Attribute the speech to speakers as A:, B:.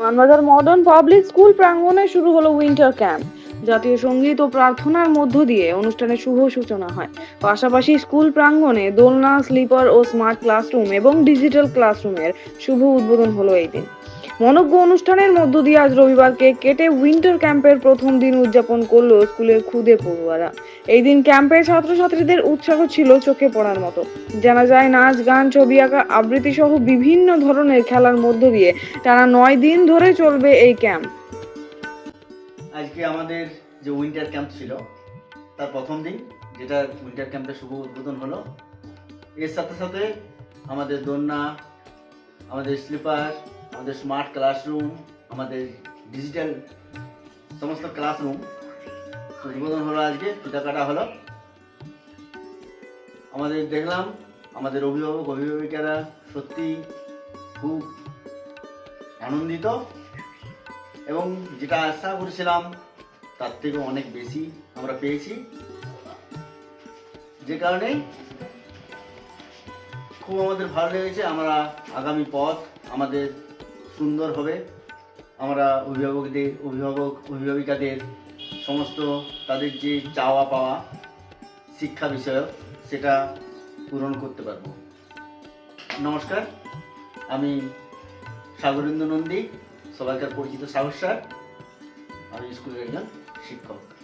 A: Manbazar modern public school প্রাঙ্গণে শুরু হলো উইন্টার ক্যাম্প জাতীয় সংগীত ও প্রার্থনার মধ্য দিয়ে অনুষ্ঠানের শুভ সূচনা হয়। পাশাপাশি স্কুল প্রাঙ্গণে দোলনা স্লিপার ও স্মার্ট ক্লাসরুম এবং ডিজিটাল ক্লাসরুমের শুভ উদ্বোধন হলো এই দিন। মনজ্ঞ অনুষ্ঠানের মধ্য দিয়ে আজ রবিবারকে কেটে উইন্টার ক্যাম্পের প্রথম দিন উদযাপন করল স্কুলের খুদে পড়ুয়ারা। এই দিন ক্যাম্পে ছাত্রছাত্রীদের উৎসাহ ছিল চোখে পড়ার মতো। জানা যায়, নাচ, গান, ছবি আঁকা আবৃত্তি সহ বিভিন্ন ধরনের খেলার মধ্য দিয়ে টানা নয় দিন ধরে চলবে এই ক্যাম্প।
B: আজকে আমাদের যে উইন্টার ক্যাম্প ছিল, তার প্রথম দিন, যেটা উইন্টার ক্যাম্পের শুভ উদ্বোধন হলো, এর সাথে সাথে আমাদের দোলনা, আমাদের স্লিপার আমাদের স্মার্ট ক্লাসরুম আমাদের ডিজিটাল সমস্ত ক্লাসরুম উদ্বোধন হলো আজকে ফিতা কাটা হলো। আমাদের দেখলাম, আমাদের অভিভাবক, অভিভাবিকারা সত্যি খুব আনন্দিত এবং যেটা আশা করেছিলাম, তার থেকে অনেক বেশি আমরা পেয়েছি। যে কারণে খুব আমাদের ভালো লেগেছে, আমরা আগামী পথ, আমাদের সুন্দর হবে। আমরা অভিভাবকদের, অভিভাবক, অভিভাবিকাদের সমস্ত তাদের যে চাওয়া পাওয়া শিক্ষা বিষয়ক, সেটা পূরণ করতে পারব। নমস্কার, আমি সাগরেন্দ্র নন্দী, সবাইকার পরিচিত সাহস স্যার, আমি স্কুলের একজন শিক্ষক।